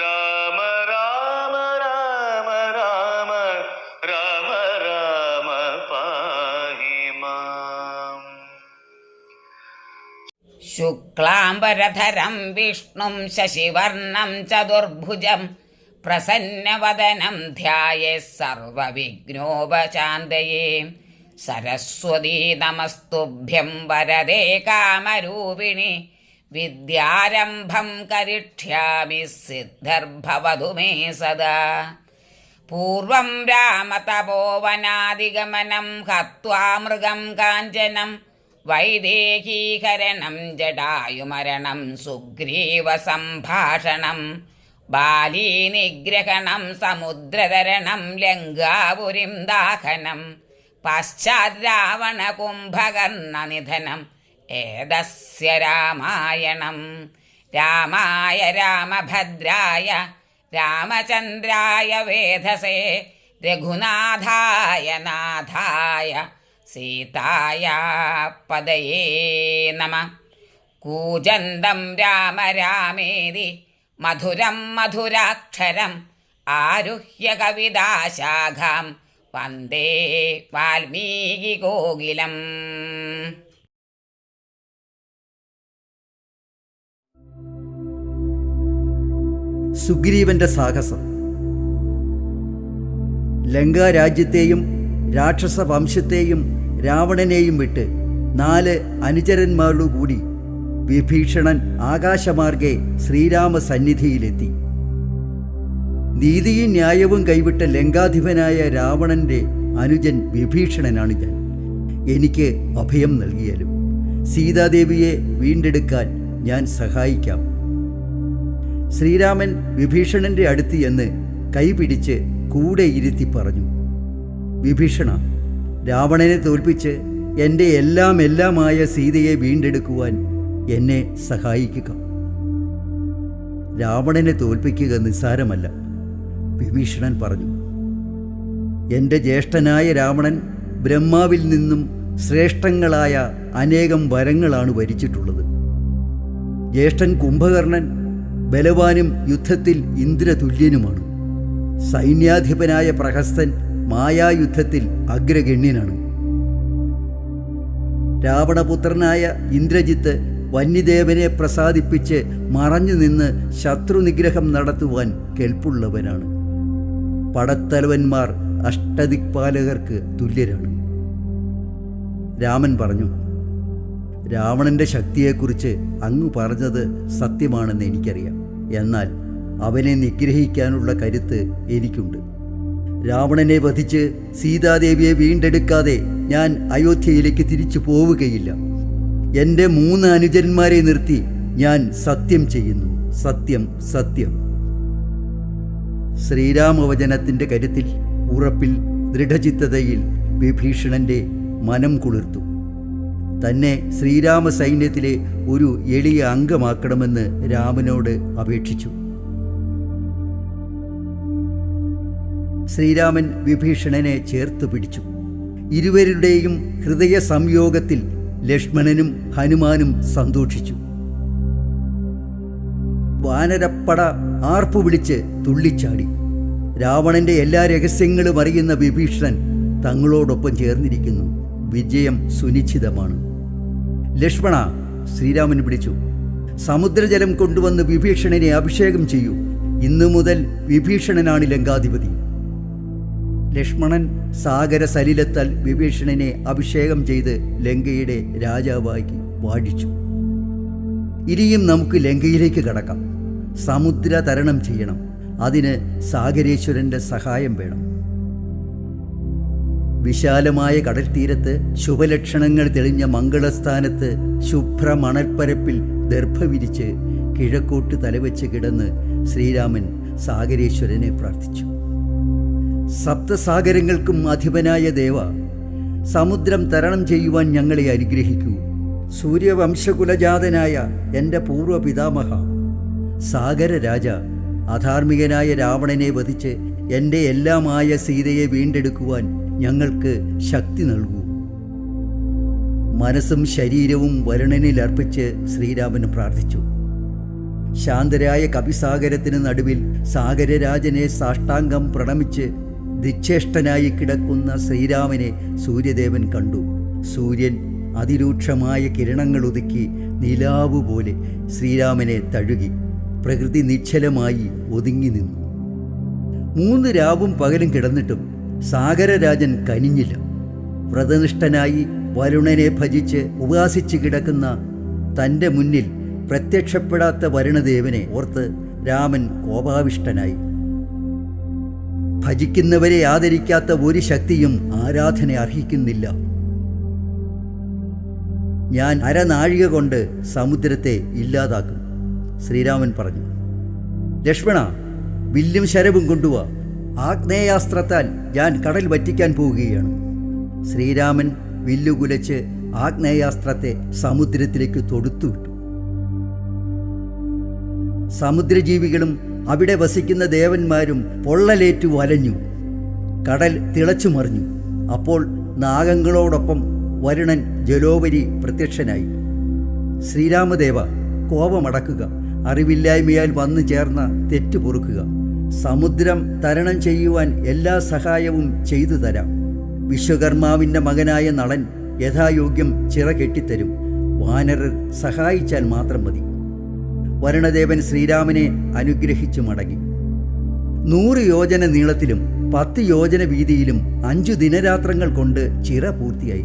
രാമ രാമ രാമ രാമ രാമ രാമ പാഹിമാം ശുക്ലാംബരധരം വിഷ്ണും ശശിവർണം ചതുർഭുജം പ്രസന്നവദനം ധ്യായേ സർവവിഘ്നോപശാന്തയേ. സരസ്വതീ നമസ്തുഭ്യം വരദേ കാമരൂപിണി. സിദ്ധർഭവതു മേ സദാ. പൂർവം രാമതപോവനാദിഗമനം ഹത്വാ മൃഗം കാഞ്ചനം വൈദേഹീകരണം ജടായുമരണം സുഗ്രീവ സംഭാഷണം ബാലീനിഗ്രഹണം സമുദ്രതരണം ലങ്കാപുരിം ദാഹനം പശ്ചാദ്രാവണ കുംഭകർണനിധനം ഏതസ്യ രാമായണം? രാമായ രാമഭദ്രായ രാമചന്ദ്രായ വേധസേ രഘുനാഥായ നാഥായ സീതായ പദയേ നമ. കൂജന്തം രാമ രാമേതി മധുരം മധുരാക്ഷരം ആരുഹ്യ കവിതാശാഖാം വന്ദേ വാൽമീകി കോകിലം സുഗ്രീവന്റെ സാഹസം. ലങ്കാരാജ്യത്തെയും രാക്ഷസ വംശത്തെയും രാവണനെയും വിട്ട് നാല് അനുചരന്മാരോടുകൂടി വിഭീഷണൻ ആകാശമാർഗെ ശ്രീരാമ സന്നിധിയിലെത്തി നീതിയും ന്യായവും കൈവിട്ട ലങ്കാധിപനായ രാവണന്റെ അനുജൻ വിഭീഷണനാണ് ഞാൻ. എനിക്ക് അഭയം നൽകിയാലും സീതാദേവിയെ വീണ്ടെടുക്കാൻ ഞാൻ സഹായിക്കാം. ശ്രീരാമൻ വിഭീഷണന്റെ അടുത്ത് എന്ന് കൈപിടിച്ച് കൂടെ ഇരുത്തി പറഞ്ഞു. വിഭീഷണ രാവണനെ തോൽപ്പിച്ച് എന്റെ എല്ലാം എല്ലാമായ സീതയെ വീണ്ടെടുക്കുവാൻ എന്നെ സഹായിക്കുക. രാവണനെ തോൽപ്പിക്കുക നിസ്സാരമല്ല വിഭീഷണൻ പറഞ്ഞു. എന്റെ ജ്യേഷ്ഠനായ രാവണൻ ബ്രഹ്മാവിൽ നിന്നും ശ്രേഷ്ഠങ്ങളായ അനേകം വരങ്ങളാണ് വരിച്ചിട്ടുള്ളത്. ജ്യേഷ്ഠൻ കുംഭകർണൻ ബലവാനും യുദ്ധത്തിൽ ഇന്ദ്രതുല്യനുമാണ്. സൈന്യാധിപനായ പ്രഹസ്തൻ മായായുദ്ധത്തിൽ അഗ്രഗണ്യനാണ്. രാവണപുത്രനായ ഇന്ദ്രജിത്ത് വന്യദേവനെ പ്രസാദിപ്പിച്ച് മറഞ്ഞു നിന്ന് ശത്രുനിഗ്രഹം നടത്തുവാൻ കെൽപ്പുള്ളവനാണ്. പടത്തലവന്മാർ അഷ്ടദിക്പാലകർക്ക് തുല്യരാണ്. രാമൻ പറഞ്ഞു രാവണന്റെ ശക്തിയെക്കുറിച്ച് അങ്ങ് പറഞ്ഞത് സത്യമാണെന്ന് എനിക്കറിയാം. എന്നാൽ അവനെ നിഗ്രഹിക്കാനുള്ള കരുത്ത് എനിക്കുണ്ട്. രാവണനെ വധിച്ച് സീതാദേവിയെ വീണ്ടെടുക്കാതെ ഞാൻ അയോധ്യയിലേക്ക് തിരിച്ചു പോവുകയില്ല. എന്റെ മൂന്ന് അനുജന്മാരെ നിർത്തി ഞാൻ സത്യം ചെയ്യുന്നു. സത്യം സത്യം. ശ്രീരാമവചനത്തിന്റെ കരുത്തിൽ ഉറപ്പിൽ ദൃഢചിത്തതയിൽ വിഭീഷണന്റെ മനം കുളിർത്തു. തന്നെ ശ്രീരാമ സൈന്യത്തിലെ ഒരു എളിയ അംഗമാക്കണമെന്ന് രാമനോട് അപേക്ഷിച്ചു. ശ്രീരാമൻ വിഭീഷണനെ ചേർത്ത് പിടിച്ചു. ഇരുവരുടെയും ഹൃദയ സംയോഗത്തിൽ ലക്ഷ്മണനും ഹനുമാനും സന്തോഷിച്ചു. വാനരപ്പട ആർപ്പു വിളിച്ച് തുള്ളിച്ചാടി. രാവണന്റെ എല്ലാ രഹസ്യങ്ങളും അറിയുന്ന വിഭീഷണൻ തങ്ങളോടൊപ്പം ചേർന്നിരിക്കുന്നു. വിജയം സുനിശ്ചിതമാണ്. ലക്ഷ്മണ ശ്രീരാമൻ വിളിച്ചു സമുദ്രജലം കൊണ്ടുവന്ന് വിഭീഷണനെ അഭിഷേകം ചെയ്യൂ. ഇന്നു മുതൽ വിഭീഷണനാണ് ലങ്കാധിപതി. ലക്ഷ്മണൻ സാഗര സലിലത്താൽ വിഭീഷണനെ അഭിഷേകം ചെയ്ത് ലങ്കയുടെ രാജാവായി വാഴിച്ചു. ഇനിയും നമുക്ക് ലങ്കയിലേക്ക് കടക്കാം. സമുദ്ര തരണം ചെയ്യണം. അതിന് സാഗരേശ്വരന്റെ സഹായം വേണം. വിശാലമായ കടൽ തീരത്ത് ശുഭലക്ഷണങ്ങൾ തെളിഞ്ഞ മംഗളസ്ഥാനത്ത് ശുഭ്ര മണൽപ്പരപ്പിൽ ദർഭ വിരിച്ച് കിഴക്കോട്ട് തലവെച്ച് കിടന്ന് ശ്രീരാമൻ സാഗരേശ്വരനെ പ്രാർത്ഥിച്ചു. സപ്തസാഗരങ്ങൾക്കും അധിപനായ ദേവ സമുദ്രം തരണം ചെയ്യുവാൻ ഞങ്ങളെ അനുഗ്രഹിക്കൂ. സൂര്യവംശകുലജാതനായ എന്റെ പൂർവപിതാമഹ സാഗര രാജ അധാർമികനായ രാവണനെ വധിച്ച് എന്റെ എല്ലാമായ സീതയെ വീണ്ടെടുക്കുവാൻ ഞങ്ങൾക്ക് ശക്തി നൽകൂ. മനസ്സും ശരീരവും വരുണനിൽ അർപ്പിച്ച് ശ്രീരാമന് പ്രാർത്ഥിച്ചു. ശാന്തരായ കവിസാഗരത്തിന് നടുവിൽ സാഗരരാജനെ സാഷ്ടാംഗം പ്രണമിച്ച് ദിച്ഛേഷ്ടനായി കിടക്കുന്ന ശ്രീരാമനെ സൂര്യദേവൻ കണ്ടു. സൂര്യൻ അതിരൂക്ഷമായ കിരണങ്ങൾ ഒതുക്കി നിലാവ് പോലെ ശ്രീരാമനെ തഴുകി പ്രകൃതി നിശ്ചലമായി ഒതുങ്ങി നിന്നു. മൂന്ന് രാവും പകലും കിടന്നിട്ടും സാഗരരാജൻ കനിഞ്ഞില്ല. വ്രതനിഷ്ഠനായി വരുണനെ ഭജിച്ച് ഉപാസിച്ച് കിടക്കുന്ന തന്റെ മുന്നിൽ പ്രത്യക്ഷപ്പെടാത്ത വരുണദേവനെ ഓർത്ത് രാമൻ കോപാവിഷ്ടനായി. ഭജിക്കുന്നവരെ ആദരിക്കാത്ത ഒരു ശക്തിയും ആരാധന അർഹിക്കുന്നില്ല. ഞാൻ അരനാഴിക കൊണ്ട് സമുദ്രത്തെ ഇല്ലാതാക്കും ശ്രീരാമൻ പറഞ്ഞു. ലക്ഷ്മണ വില്ലും ശരവും കൊണ്ടുവാ. ആഗ്നേയാസ്ത്രത്താൽ ഞാൻ കടൽ വറ്റിക്കാൻ പോവുകയാണ്. ശ്രീരാമൻ വില്ലുകുലച്ച് ആഗ്നേയാസ്ത്രത്തെ സമുദ്രത്തിലേക്ക് തൊടുത്തുവിട്ടു സമുദ്രജീവികളും അവിടെ വസിക്കുന്ന ദേവന്മാരും പൊള്ളലേറ്റു വലഞ്ഞു. കടൽ തിളച്ചു മറിഞ്ഞു. അപ്പോൾ നാഗങ്ങളോടൊപ്പം വരുണൻ ജലോപരി പ്രത്യക്ഷനായി. ശ്രീരാമദേവ കോപമടക്കുക അറിവില്ലായ്മയാൽ വന്നു ചേർന്ന തെറ്റു പൊറുക്കുക സമുദ്രം തരണം ചെയ്യുവാൻ എല്ലാ സഹായവും ചെയ്തു തരാം. വിശ്വകർമാവിന്റെ മകനായ നളൻ യഥായോഗ്യം ചിറ കെട്ടിത്തരും. വാനരർ സഹായിച്ചാൽ മാത്രം മതി. വരുണദേവൻ ശ്രീരാമനെ അനുഗ്രഹിച്ചു മടങ്ങി. നൂറ് യോജന നീളത്തിലും പത്ത് യോജന വീതിയിലും അഞ്ചു ദിനരാത്രങ്ങൾ കൊണ്ട് ചിറ പൂർത്തിയായി.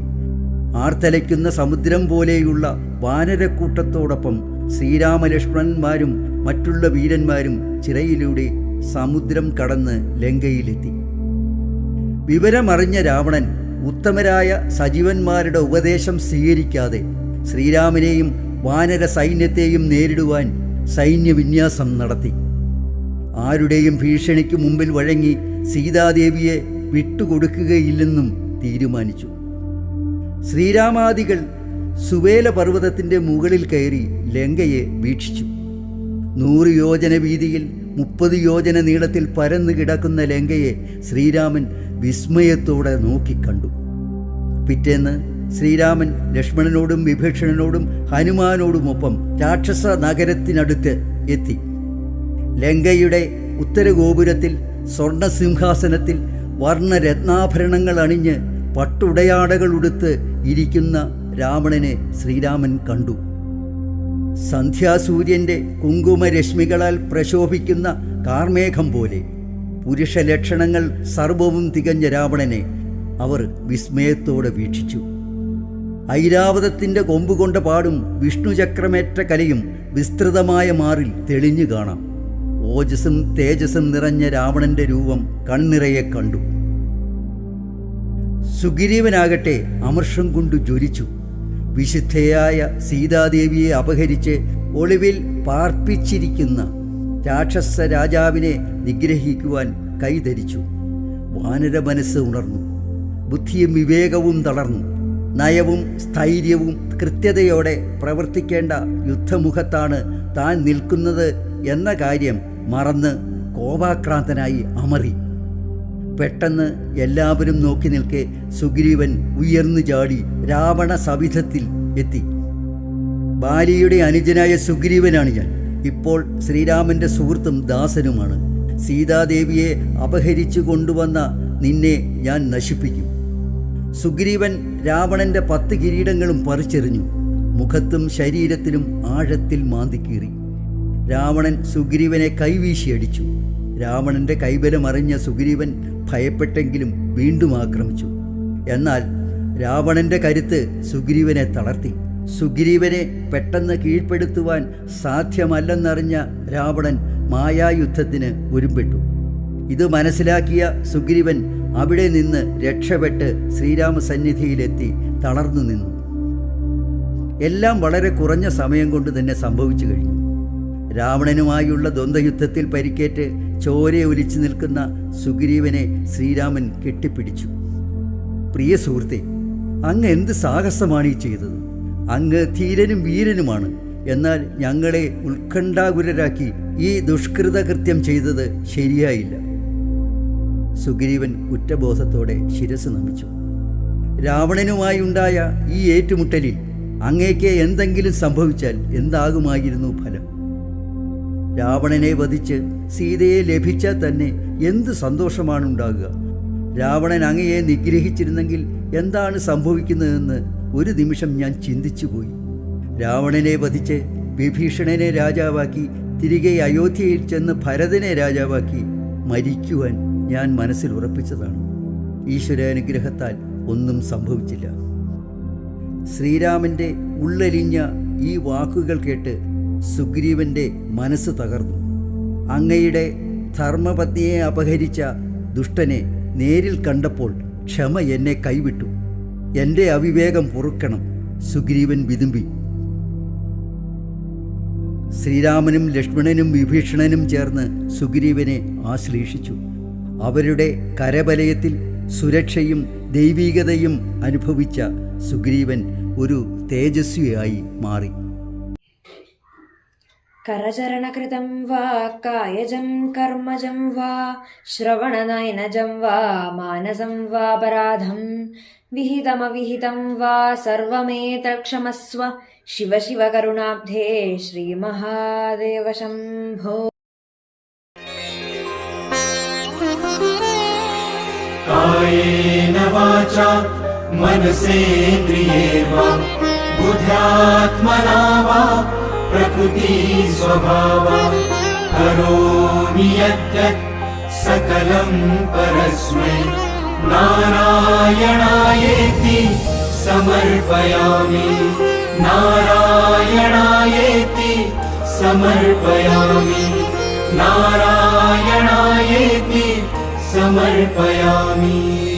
ആർത്തലയ്ക്കുന്ന സമുദ്രം പോലെയുള്ള വാനരക്കൂട്ടത്തോടൊപ്പം ശ്രീരാമലക്ഷ്മണന്മാരും മറ്റുള്ള വീരന്മാരും ചിറയിലൂടെ സമുദ്രം കടന്ന് ലങ്കയിലെത്തി. വിവരമറിഞ്ഞ രാവണൻ ഉത്തമരായ സജീവന്മാരുടെ ഉപദേശം സ്വീകരിക്കാതെ ശ്രീരാമനെയും വാനര സൈന്യത്തെയും നേരിടുവാൻ സൈന്യവിന്യാസം നടത്തി. ആരുടെയും ഭീഷണിക്ക് മുമ്പിൽ വഴങ്ങി സീതാദേവിയെ വിട്ടുകൊടുക്കുകയില്ലെന്നും തീരുമാനിച്ചു. ശ്രീരാമാദികൾ സുവേല പർവതത്തിന്റെ മുകളിൽ കയറി ലങ്കയെ വീക്ഷിച്ചു. നൂറ് യോജന വീതിയിൽ മുപ്പത് യോജന നീളത്തിൽ പരന്നു കിടക്കുന്ന ലങ്കയെ ശ്രീരാമൻ വിസ്മയത്തോടെ നോക്കിക്കണ്ടു. പിറ്റേന്ന് ശ്രീരാമൻ ലക്ഷ്മണനോടും വിഭീഷണനോടും ഹനുമാനോടുമൊപ്പം രാക്ഷസ നഗരത്തിനടുത്ത് എത്തി. ലങ്കയുടെ ഉത്തരഗോപുരത്തിൽ സ്വർണസിംഹാസനത്തിൽ വർണരത്നാഭരണങ്ങൾ അണിഞ്ഞ് പട്ടുടയാടകളുടുത്ത് ഇരിക്കുന്ന രാവണനെ ശ്രീരാമൻ കണ്ടു. സന്ധ്യാസൂര്യന്റെ കുങ്കുമരശ്മികളാൽ പ്രശോഭിക്കുന്ന കാർമേഘം പോലെ പുരുഷലക്ഷണങ്ങൾ സർവവും തികഞ്ഞ രാവണനെ അവർ വിസ്മയത്തോടെ വീക്ഷിച്ചു. ഐരാവതത്തിന്റെ കൊമ്പുകൊണ്ട പാടും വിഷ്ണുചക്രമേറ്റ കലയും വിസ്തൃതമായ മാറിൽ തെളിഞ്ഞു കാണാം. ഓജസ്സും തേജസ്സും നിറഞ്ഞ രാവണന്റെ രൂപം കൺനിറയെ കണ്ടു. സുഗ്രീവനാകട്ടെ അമർഷം കൊണ്ടു ജ്വലിച്ചു. വിശുദ്ധയായ സീതാദേവിയെ അപഹരിച്ച് ഒളിവിൽ പാർപ്പിച്ചിരിക്കുന്ന രാക്ഷസ രാജാവിനെ നിഗ്രഹിക്കുവാൻ കൈധരിച്ചു. വാനര മനസ്സ് ഉണർന്നു. ബുദ്ധിയും വിവേകവും തളർന്നു. നയവും സ്ഥൈര്യവും കൃത്യതയോടെ പ്രവർത്തിക്കേണ്ട യുദ്ധമുഖത്താണ് താൻ നിൽക്കുന്നത് എന്ന കാര്യം മറന്ന് കോപാക്രാന്തനായി അമറി. പെട്ടെന്ന് എല്ലാവരും നോക്കി നിൽക്കെ സുഗ്രീവൻ ഉയർന്നു ചാടി രാവണ സവിധത്തിൽ എത്തി. ബാലിയുടെ അനുജനായ സുഗ്രീവനാണ് ഞാൻ. ഇപ്പോൾ ശ്രീരാമന്റെ സുഹൃത്തും ദാസനുമാണ്. സീതാദേവിയെ അപഹരിച്ചു കൊണ്ടുവന്ന നിന്നെ ഞാൻ നശിപ്പിക്കും. സുഗ്രീവൻ രാവണന്റെ പത്ത് കിരീടങ്ങളും പറിച്ചെറിഞ്ഞു. മുഖത്തും ശരീരത്തിലും ആഴത്തിൽ മാന്തിക്കീറി രാവണൻ സുഗ്രീവനെ കൈവീശിയടിച്ചു. രാവണന്റെ കൈബലം അറിഞ്ഞ സുഗ്രീവൻ ഭയപ്പെട്ടെങ്കിലും വീണ്ടും ആക്രമിച്ചു. എന്നാൽ രാവണന്റെ കരുത്ത് സുഗ്രീവനെ തളർത്തി. സുഗ്രീവനെ പെട്ടെന്ന് കീഴ്പ്പെടുത്തുവാൻ സാധ്യമല്ലെന്നറിഞ്ഞ രാവണൻ മായായുദ്ധത്തിന് ഒരുമ്പെട്ടു. ഇത് മനസ്സിലാക്കിയ സുഗ്രീവൻ അവിടെ നിന്ന് രക്ഷപ്പെട്ട് ശ്രീരാമസന്നിധിയിലെത്തി തളർന്നു നിന്നു. എല്ലാം വളരെ കുറഞ്ഞ സമയം കൊണ്ട് തന്നെ സംഭവിച്ചു കഴിഞ്ഞു. രാവണനുമായുള്ള ദ്വന്ദ്വയുദ്ധത്തിൽ പരിക്കേറ്റ് ചോരയൊലിച്ചു നിൽക്കുന്ന സുഗ്രീവനെ ശ്രീരാമൻ കെട്ടിപ്പിടിച്ചു. പ്രിയ സുഹൃത്തെ അങ്ങ് എന്ത് സാഹസമാണ് ഈ ചെയ്തത്? അങ്ങ് ധീരനും വീരനുമാണ്. എന്നാൽ ഞങ്ങളെ ഉത്കണ്ഠാകുലരാക്കി ഈ ദുഷ്കൃതകൃത്യം ചെയ്തത് ശരിയായില്ല. സുഗ്രീവൻ കുറ്റബോധത്തോടെ ശിരസ് നമിച്ചു. രാവണനുമായുണ്ടായ ഈ ഏറ്റുമുട്ടലിൽ അങ്ങേക്ക് എന്തെങ്കിലും സംഭവിച്ചാൽ എന്താകുമായിരുന്നു ഫലം? രാവണനെ വധിച്ച് സീതയെ ലഭിച്ചാൽ തന്നെ എന്ത് സന്തോഷമാണ് ഉണ്ടാകുക രാവണൻ അങ്ങയെ നിഗ്രഹിച്ചിരുന്നെങ്കിൽ എന്താണ് സംഭവിക്കുന്നതെന്ന് ഒരു നിമിഷം ഞാൻ ചിന്തിച്ചുപോയി. രാവണനെ വധിച്ച് വിഭീഷണനെ രാജാവാക്കി തിരികെ അയോധ്യയിൽ ചെന്ന് ഭരതനെ രാജാവാക്കി മരിക്കുവാൻ ഞാൻ മനസ്സിൽ ഉറപ്പിച്ചതാണ്. ഈശ്വരാനുഗ്രഹത്താൽ ഒന്നും സംഭവിച്ചില്ല. ശ്രീരാമന്റെ ഉള്ളലിഞ്ഞ ഈ വാക്കുകൾ കേട്ട് സുഗ്രീവന്റെ മനസ്സ് തകർന്നു. അങ്ങയുടെ ധർമ്മപത്നിയെ അപഹരിച്ച ദുഷ്ടനെ നേരിൽ കണ്ടപ്പോൾ ക്ഷമ എന്നെ കൈവിട്ടു. എന്റെ അവിവേകം പൊറുക്കണം സുഗ്രീവൻ വിതുമ്പി. ശ്രീരാമനും ലക്ഷ്മണനും വിഭീഷണനും ചേർന്ന് സുഗ്രീവനെ ആശ്ലേഷിച്ചു. അവരുടെ കരബലയത്തിൽ സുരക്ഷയും ദൈവീകതയും അനുഭവിച്ച സുഗ്രീവൻ ഒരു തേജസ്വിയായി മാറി. करचरणकृतं वा कायजं कर्मजं वा श्रवणनयनजं वा मानसं वापराधं विहितमविहितं वा सर्वमेतत्क्षमस्व शिव शिव करुणाब्धे श्रीमहादेव शम्भो कायेन वाचा मनसेन्द्रिये वा बुद्ध्यात्मना वा प्रकृतिस्वभावा करोमि यद्यत् सकलं परस्मै। नारायणायेति समर्पयामि। नारायणायेति समर्पयामि। नारायणायेति समर्पयामि